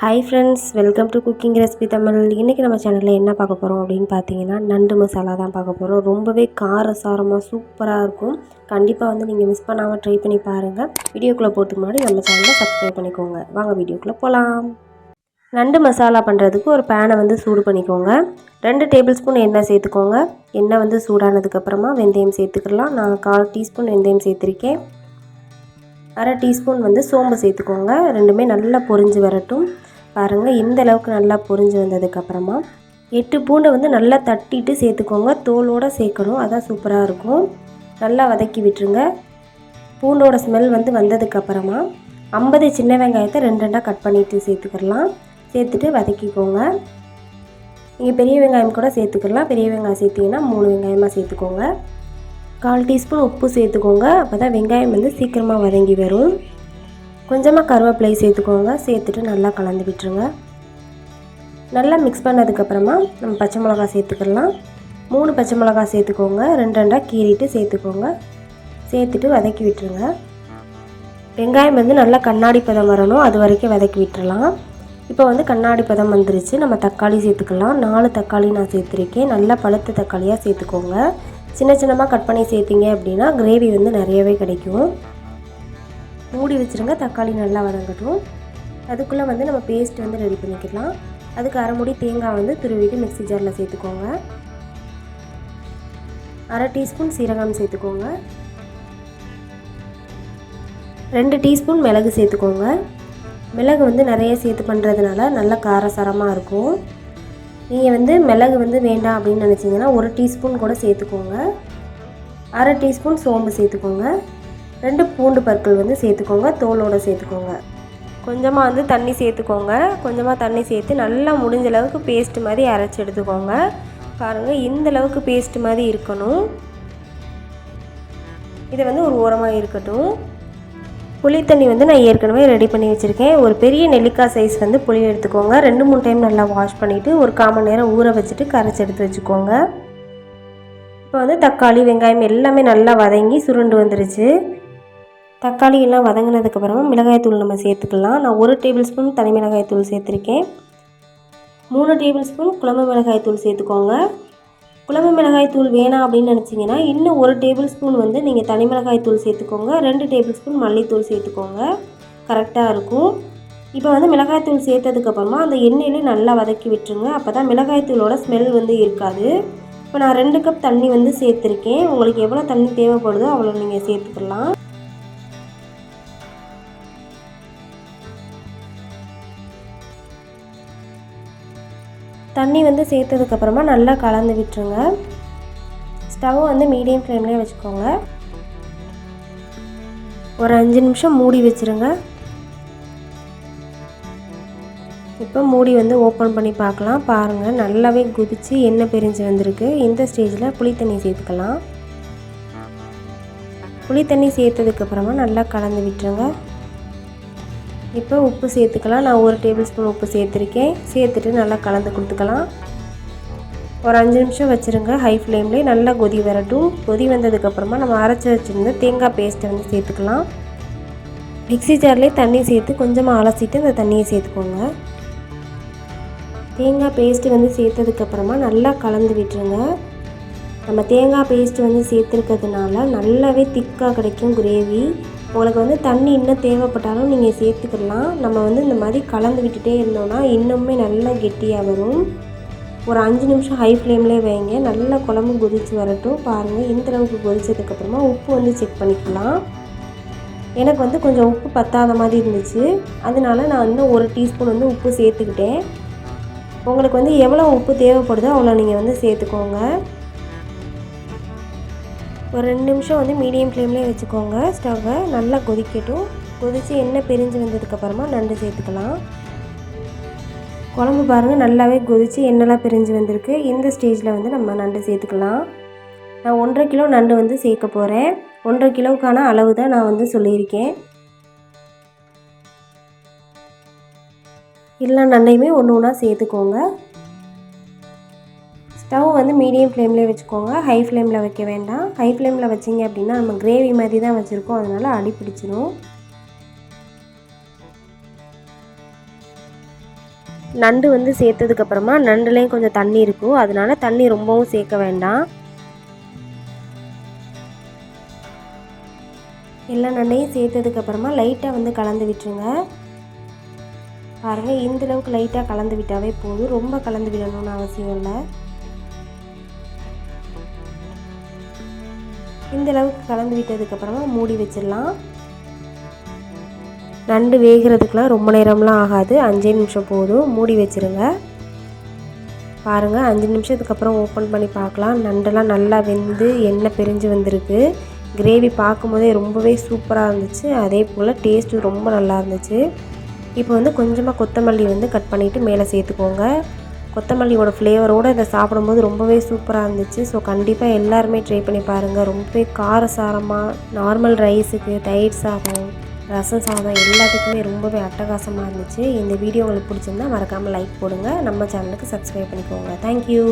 Hi friends welcome to cooking recipe Tamil இன்றைக்கி நம்ம சேனலில் என்ன பார்க்க போகிறோம் அப்படின்னு பார்த்தீங்கன்னா நண்டு மசாலா தான் பார்க்க போகிறோம் ரொம்பவே காரசாரமாக சூப்பராக இருக்கும். கண்டிப்பாக வந்து நீங்கள் மிஸ் பண்ணாமல் ட்ரை பண்ணி பாருங்கள் வீடியோக்குள்ளே போகிறதுக்கு முன்னாடி நம்ம சேனலை சப்ஸ்கிரைப் பண்ணிக்கோங்க. வாங்க வீடியோக்குள்ளே போகலாம் நண்டு மசாலா பண்ணுறதுக்கு ஒரு பேனை வந்து சூடு பண்ணிக்கோங்க. ரெண்டு டேபிள் ஸ்பூன் எண்ணெய் சேர்த்துக்கோங்க. எண்ணெய் வந்து சூடானதுக்கப்புறமா வெந்தயம் சேர்த்துக்கலாம். நான் கால் டீஸ்பூன் வெந்தயம் சேர்த்துருக்கேன். அரை டீஸ்பூன் வந்து சோம்பு சேர்த்துக்கோங்க. ரெண்டுமே நல்லா பொரிஞ்சு வரட்டும். பாருங்கள் இந்த அளவுக்கு நல்லா பொரிஞ்சு வந்ததுக்கப்புறமா எட்டு பூண்டை வந்து நல்லா தட்டிட்டு சேர்த்துக்கோங்க. தோலோடு சேர்க்கணும் அதான் சூப்பராக இருக்கும். நல்லா வதக்கி விட்டுருங்க. பூண்டோட ஸ்மெல் வந்து வந்ததுக்கப்புறமா ஐம்பது சின்ன வெங்காயத்தை ரெண்டு ரெண்டாக கட் பண்ணிவிட்டு சேர்த்துக்கிடலாம் சேர்த்துட்டு வதக்கிக்கோங்க. நீங்கள் பெரிய வெங்காயம் கூட சேர்த்துக்கலாம். பெரிய வெங்காயம் சேர்த்திங்கன்னா மூணு வெங்காயமாக சேர்த்துக்கோங்க. கால் டீஸ்பூன் உப்பு சேர்த்துக்கோங்க. அப்போ தான் வெங்காயம் வந்து சீக்கிரமாக வதங்கி வரும். கொஞ்சமாக கருவேப்பிலை சேர்த்துக்கோங்க. சேர்த்துட்டு நல்லா கலந்து விட்டுருங்க. நல்லா மிக்ஸ் பண்ணதுக்கப்புறமா நம்ம பச்சை மிளகா சேர்த்துக்கலாம். மூணு பச்சை மிளகா சேர்த்துக்கோங்க. ரெண்டு ரெண்டாக கீறிட்டு சேர்த்துக்கோங்க. சேர்த்துட்டு வதக்கி விட்டுருங்க. வெங்காயம் வந்து நல்லா கண்ணாடி பதம் வரணும். அது வரைக்கும் வதக்கி விட்டுறலாம். இப்போ வந்து கண்ணாடி பதம் வந்துருச்சு. நம்ம தக்காளி சேர்த்துக்கலாம். நாலு தக்காளி நான் சேர்த்துருக்கேன். நல்லா பழுத்த தக்காளியாக சேர்த்துக்கோங்க. சின்ன சின்னமாக கட் பண்ணி சேர்த்திங்க அப்படின்னா கிரேவி வந்து நிறையவே கிடைக்கும். மூடி வச்சுருங்க தக்காளி நல்லா வதங்கட்டும். அதுக்குள்ளே வந்து நம்ம பேஸ்ட் வந்து ரெடி பண்ணிக்கலாம். அதுக்கு அரைமுடி தேங்காய் வந்து துருவிட்டு மிக்ஸி ஜாரில் சேர்த்துக்கோங்க. அரை டீஸ்பூன் சீரகம் சேர்த்துக்கோங்க. ரெண்டு டீஸ்பூன் மிளகு சேர்த்துக்கோங்க. மிளகு வந்து நிறைய சேர்த்து பண்ணுறதுனால நல்லா காரசாரமாக இருக்கும். நீங்கள் வந்து மிளகு வந்து வேண்டாம் அப்படின்னு நினச்சிங்கன்னா ஒரு டீஸ்பூன் கூட சேர்த்துக்கோங்க. அரை டீஸ்பூன் சோம்பு சேர்த்துக்கோங்க. ரெண்டு பூண்டு பற்கள் வந்து சேர்த்துக்கோங்க தோலோடு சேர்த்துக்கோங்க. கொஞ்சமாக வந்து தண்ணி சேர்த்துக்கோங்க. கொஞ்சமாக தண்ணி சேர்த்து நல்லா முடிஞ்ச அளவுக்கு பேஸ்ட் மாதிரி அரைச்சி எடுத்துக்கோங்க. பாருங்கள் இந்த அளவுக்கு பேஸ்ட் மாதிரி இருக்கணும். இதை வந்து ஒரு ஓரமாக இருக்கட்டும். புளி தண்ணி வந்து நான் ஏற்கனவே ரெடி பண்ணி வச்சுருக்கேன். ஒரு பெரிய நெல்லிக்காய் சைஸ் வந்து புளி எடுத்துக்கோங்க. ரெண்டு மூணு டைம் நல்லா வாஷ் பண்ணிவிட்டு ஒரு காமன் நேரம் ஊற வச்சுட்டு கரைச்சி எடுத்து வச்சுக்கோங்க. இப்போ வந்து தக்காளி வெங்காயம் எல்லாமே நல்லா வதங்கி சுருண்டு வந்துருச்சு. தக்காளி எல்லாம் வதங்கினதுக்கப்புறமா மிளகாய்த்தூள் நம்ம சேர்த்துக்கலாம். நான் ஒரு டேபிள் ஸ்பூன் தனி மிளகாய்த்தூள் சேர்த்துருக்கேன். மூணு டேபிள் ஸ்பூன் குழம்பு மிளகாய்த்தூள் சேர்த்துக்கோங்க. குழம்பு மிளகாய் தூள் வேணாம் அப்படின்னு நினச்சிங்கன்னா இன்னும் ஒரு டேபிள் ஸ்பூன் வந்து நீங்கள் தனி மிளகாய் தூள் சேர்த்துக்கோங்க. ரெண்டு டேபிள் ஸ்பூன் மல்லித்தூள் சேர்த்துக்கோங்க. கரெக்டாக இருக்கும். இப்போ வந்து மிளகாய்த்தூள் சேர்த்ததுக்கப்புறமா அந்த எண்ணெயிலே நல்லா வதக்கி விட்டுருங்க. அப்போ தான் மிளகாய்த்தூளோட ஸ்மெல் வந்து இருக்காது. இப்போ நான் ரெண்டு கப் தண்ணி வந்து சேர்த்துருக்கேன். உங்களுக்கு எவ்வளோ தண்ணி தேவைப்படுதோ அவ்வளோ நீங்கள் சேர்த்துக்கலாம். தண்ணி வந்து சேர்த்ததுக்கப்புறமா நல்லா கலந்து விட்டுருங்க. ஸ்டவ் வந்து மீடியம் ஃப்ளேம்லேயே வச்சுக்கோங்க. ஒரு அஞ்சு நிமிஷம் மூடி வச்சுருங்க. இப்போ மூடி வந்து ஓப்பன் பண்ணி பார்க்கலாம். பாருங்கள் நல்லாவே குதித்து எண்ணெய் பிரிஞ்சு வந்திருக்கு. இந்த ஸ்டேஜில் புளித்தண்ணி தண்ணி சேர்த்துக்கலாம். புளி தண்ணி சேர்த்ததுக்கப்புறமா நல்லா கலந்து விட்டுருங்க. இப்போ உப்பு சேர்த்துக்கலாம். நான் ஒரு டேபிள் ஸ்பூன் உப்பு சேர்த்துருக்கேன். சேர்த்துட்டு நல்லா கலந்து கொடுத்துக்கலாம். ஒரு அஞ்சு நிமிஷம் வச்சுருங்க. ஹை ஃப்ளேம்லேயே நல்லா கொதி வரட்டும். கொதி வந்ததுக்கப்புறமா நம்ம அரைச்சி வச்சுருந்த தேங்காய் பேஸ்ட்டை வந்து சேர்த்துக்கலாம். மிக்ஸி ஜார்லேயே தண்ணி சேர்த்து கொஞ்சமாக அலசிட்டு அந்த தண்ணியை சேர்த்துக்கோங்க. தேங்காய் பேஸ்ட்டு வந்து சேர்த்ததுக்கப்புறமா நல்லா கலந்து விட்டுருங்க. நம்ம தேங்காய் பேஸ்ட்டு வந்து சேர்த்துருக்கிறதுனால நல்லாவே திக்காக கிடைக்கும் கிரேவி உங்களுக்கு வந்து தண்ணி இன்னும் தேவைப்பட்டாலும் நீங்கள் சேர்த்துக்கலாம். நம்ம வந்து இந்த மாதிரி கலந்து விட்டுட்டே இருந்தோம்னா இன்னுமே நல்லா கெட்டியாக வரும். ஒரு அஞ்சு நிமிஷம் ஹை ஃப்ளேம்லேயே வைங்க. நல்லா குழம்பு கொதித்து வரட்டும். பாருங்கள் இந்த அளவுக்கு கொதித்ததுக்கப்புறமா உப்பு வந்து செக் பண்ணிக்கலாம். எனக்கு வந்து கொஞ்சம் உப்பு பத்தாத மாதிரி இருந்துச்சு. அதனால நான் இன்னும் ஒரு டீஸ்பூன் வந்து உப்பு சேர்த்துக்கிட்டேன். உங்களுக்கு வந்து எவ்வளோ உப்பு தேவைப்படுதோ அவ்வளோ நீங்கள் வந்து சேர்த்துக்கோங்க. ஒரு ரெண்டு நிமிஷம் வந்து மீடியம் ஃப்ளேம்லேயே வச்சுக்கோங்க. ஸ்டவ்வை நல்லா கொதிக்கட்டும். கொதித்து எண்ணெய் பிரிஞ்சு வந்ததுக்கப்புறமா நண்டு சேர்த்துக்கலாம். குழம்பு பாருங்கள் நல்லாவே கொதித்து எண்ணெய்லாம் பிரிஞ்சு வந்திருக்கு. இந்த ஸ்டேஜில் வந்து நம்ம நண்டு சேர்த்துக்கலாம். நான் ஒன்றரை கிலோ நண்டு வந்து சேர்க்க போகிறேன் ஒன்றரை கிலோவுக்கான அளவு தான் நான் வந்து சொல்லியிருக்கேன். எல்லா நண்டையுமே ஒன்று ஒன்றா சேர்த்துக்கோங்க. ஸ்டவ் வந்து மீடியம் ஃப்ளேம்லேயே வச்சுக்கோங்க. ஹை ஃப்ளேமில் வைக்க வேண்டாம். ஹை ஃப்ளேமில் வச்சிங்க அப்படின்னா நம்ம கிரேவி மாதிரி தான் வச்சுருக்கோம். அதனால் அடி பிடிச்சிரும். நண்டு வந்து சேர்த்ததுக்கப்புறமா நண்டுலேயும் கொஞ்சம் தண்ணி இருக்கும். அதனால தண்ணி ரொம்பவும் சேர்க்க வேண்டாம். எல்லா நண்டையும் சேர்த்ததுக்கப்புறமா லைட்டாக வந்து கலந்து விட்டுருங்க. பாருங்கள் இந்தளவுக்கு லைட்டாக கலந்து விட்டாவே போதும். ரொம்ப கலந்து விடணும்னு அவசியம் இல்லை. இந்த அளவுக்கு கலந்து விட்டதுக்கப்புறமா மூடி வச்சிடலாம். நண்டு வேகிறதுக்கெலாம் ரொம்ப நேரம்லாம் ஆகாது. அஞ்சே நிமிஷம் போதும். மூடி வச்சுருங்க. பாருங்கள் அஞ்சு நிமிஷத்துக்கு அப்புறம் ஓப்பன் பண்ணி பார்க்கலாம். நண்டெல்லாம் நல்லா வெந்து எண்ணெய் பிரிஞ்சு வந்திருக்கு. கிரேவி பார்க்கும்போதே ரொம்பவே சூப்பராக இருந்துச்சு. அதே போல் டேஸ்ட்டும் ரொம்ப நல்லா இருந்துச்சு. இப்போ வந்து கொஞ்சமாக கொத்தமல்லி வந்து கட் பண்ணிவிட்டு மேலே சேர்த்துக்கோங்க. கொத்தமல்லியோட ஃப்ளேவரோடு இதை சாப்பிடும்போது ரொம்பவே சூப்பராக இருந்துச்சு. ஸோ கண்டிப்பாக எல்லாருமே ட்ரை பண்ணி பாருங்கள் ரொம்பவே காரசாரமாக நார்மல் ரைஸுக்கு தயிர் சாதம் ரசம் சாதம் எல்லாத்துக்குமே ரொம்பவே அட்டகாசமாக இருந்துச்சு. இந்த வீடியோ உங்களுக்கு பிடிச்சிருந்தா மறக்காமல் லைக் போடுங்க. நம்ம சேனலுக்கு சப்ஸ்கிரைப் பண்ணிக்கோங்க. தேங்க்யூ